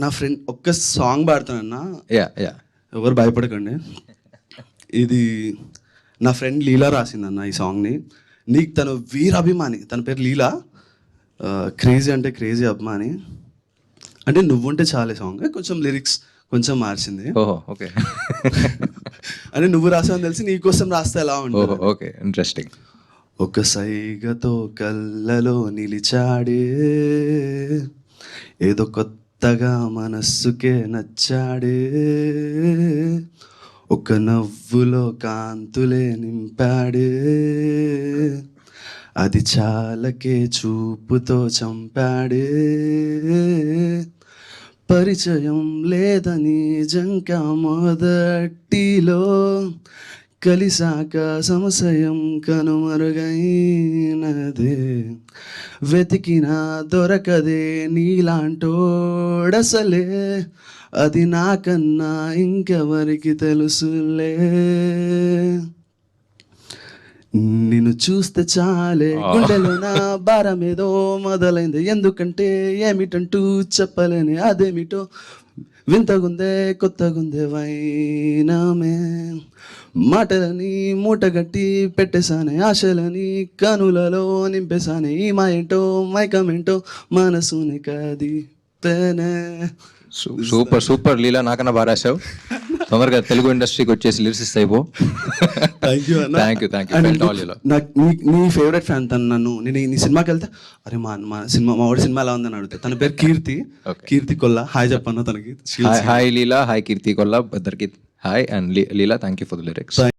నా ఫ్రెండ్ ఒక్క song పాడుతానన్నా. Yeah yeah ఎవరు భయపడకండి. ఇది నా ఫ్రెండ్ లీలా రాసిందన్న ఈ సాంగ్ని. నీకు తను వీరాభిమాని తన పేరు లీలా. క్రేజీ అంటే క్రేజీ అభిమాని. అంటే నువ్వుంటే చాలే సాంగ్. కొంచెం లిరిక్స్ కొంచెం మార్చింది. ఓకే. అంటే నువ్వు రాసావని తెలిసి నీకోసం రాస్తే ఎలా ఉంటుంది? ఓకే ఇంట్రెస్టింగ్ ఒక సైగతో కళ్ళలో నిలిచాడే. ఏదో కొత్తగా మనస్సుకే నచ్చాడే. ఒక నవ్వులో కాంతులే నింపాడే. అది చాలకే చూపుతో చంపాడే. పరిచయం లేదని జంక మొదటిలో కలిసాక సంశయం కనుమరుగైనదే. వెతికినా దొరకదే నీలాంటోడసలే. అది నాకన్నా ఇంకెవరికి తెలుసులే. నిన్ను చూస్తే చాలే. గుండెలో నా భారం ఏదో మొదలైంది. ఎందుకంటే ఏమిటంటూ చెప్పలేని అదేమిటో వింతగుందే కొత్తగుందే వైనామే. మాటలని మూటగట్టి పెట్టేశానే ఆశలని కనులలో నింపేశానే. ఈ మా ఏంటో మైకమేంటో మనసుని కది సూపర్ సూపర్ లీలా నాకన్నా బాగా రాశావు. తొందరగా తెలుగు ఇండస్ట్రీకి వచ్చేసి లిరిసిస్ అయిపో. Thank you thank you thank నాకు నీ నీ ఫేవరెట్ ఫ్యాన్ తను నన్ను. నేను నీ సినిమాకి వెళ్తే అరే మా మా సినిమా మా వాడి సినిమా ఎలా ఉందని అడుగుతా. తన పేరు కీర్తి. కీర్తి కొల్ల. హాయ్ చెప్పన్న తనకి. హాయ్ లీలా హాయ్ కీర్తి కొల్లా. ఇద్దరికి hi and Leela thank you for the lyrics